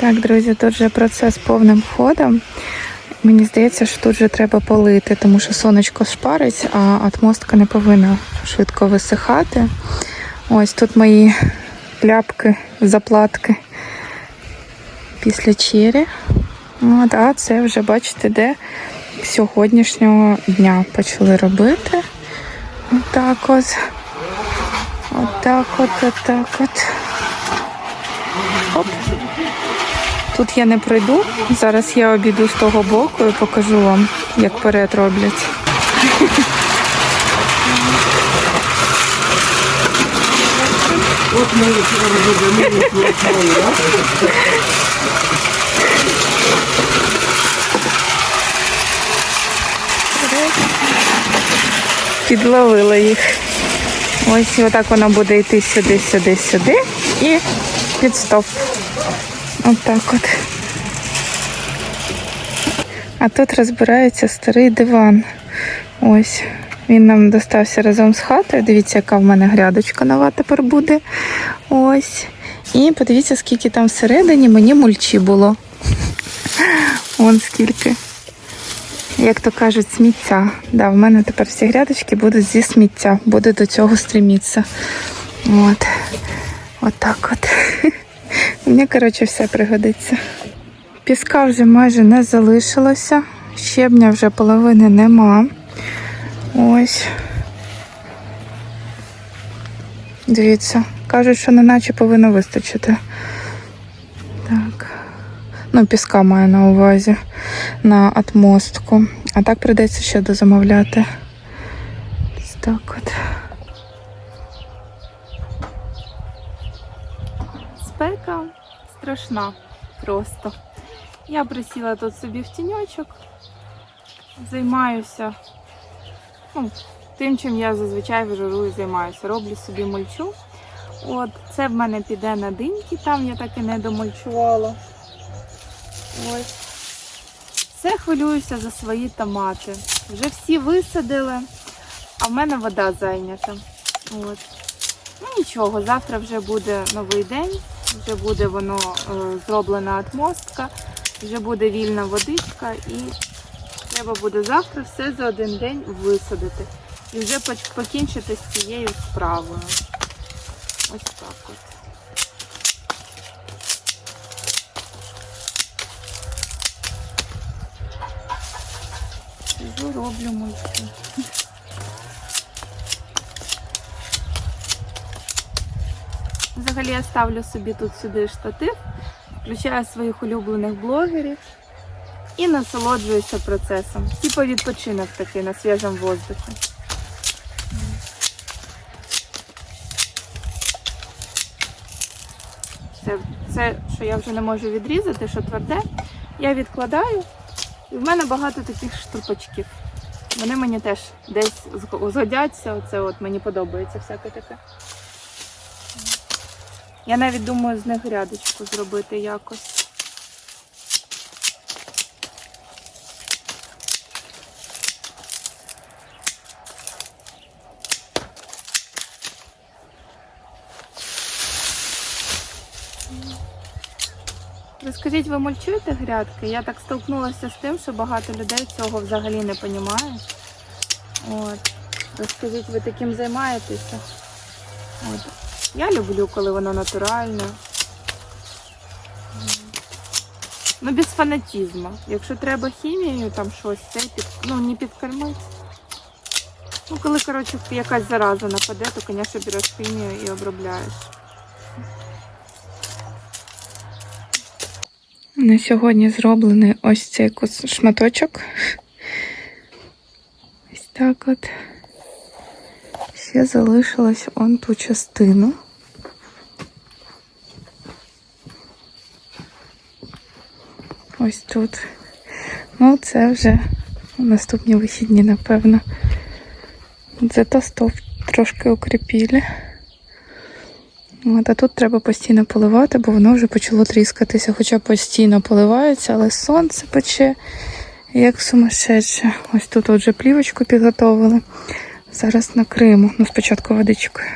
Так, друзі, тут вже процес повним ходом. Мені здається, що тут вже треба полити, тому що сонечко шпарить, а отмостка не повинна швидко висихати. Ось тут мої пляпки, заплатки після чері. От, а це вже, бачите, де сьогоднішнього дня почали робити. Отак от. Отак от, отак от. Оп. Тут я не пройду. Зараз я обійду з того боку і покажу вам, як перед роблять. От ми? Підловила їх. Ось отак вона буде йти сюди, сюди, сюди і під стоп. Отак от. А тут розбирається старий диван. Ось. Він нам достався разом з хатою. Дивіться, яка в мене грядочка нова тепер буде. Ось. І подивіться, скільки там всередині мені мульчі було. Вон скільки. Як то кажуть, сміття. Да, в мене тепер всі грядочки будуть зі сміття. Буду до цього стрімітися. От. От так от. Мені, коротше, все пригодиться. Піска вже майже не залишилося. Щебня вже половини нема. Ось. Дивіться, кажуть, що неначе повинно вистачити. Так. Ну, піска маю на увазі на отмостку. А так прийдеться ще дозамовляти. Ось так от. Спека страшна просто. Я присіла тут собі в тіньочок, займаюся ну, тим, чим я зазвичай вижирую, займаюся. Роблю собі мульчу. От, це в мене піде на диньки, там я так і не домульчувала. Ось. Це хвилююся за свої томати. Вже всі висадили, а в мене вода зайнята. От. Ну нічого, завтра вже буде новий день, вже буде воно е, зроблена отмостка, вже буде вільна водичка і треба буде завтра все за один день висадити. І вже покінчити з цією справою. Ось так от. Роблю мульчу. Взагалі я ставлю собі тут сюди штатив, включаю своїх улюблених блогерів і насолоджуюся процесом. Типу відпочинок такий на свіжому воздухі. Це, це, що я вже не можу відрізати, що тверде, я відкладаю. І в мене багато таких штурпачків. Вони мені теж десь згодяться. Оце от мені подобається всяке таке. Я навіть думаю з них грядочку зробити якось. Розкажіть, ви мульчуєте грядки? Я так столкнулася з тим, що багато людей цього взагалі не розуміє. От. Розкажіть, ви таким займаєтеся? От. Я люблю, коли воно натуральне. Ну, без фанатізму. Якщо треба хімією, там щось, це під, ну, не підкормити. Ну, коли, коротше, якась зараза нападе, то, звісно, береш хімію і обробляєш. На сьогодні зроблений ось цей шматочок. Ось так от. Ще залишилось он ту частину. Ось тут. Ну, це вже наступні вихідні, напевно. Зато стовп трошки укріпили. От, а тут треба постійно поливати, бо воно вже почало тріскатися, хоча постійно поливається, але сонце пече, як сумасшедше. Ось тут вже плівочку підготовили. Зараз накриємо. Ну, спочатку водичкою.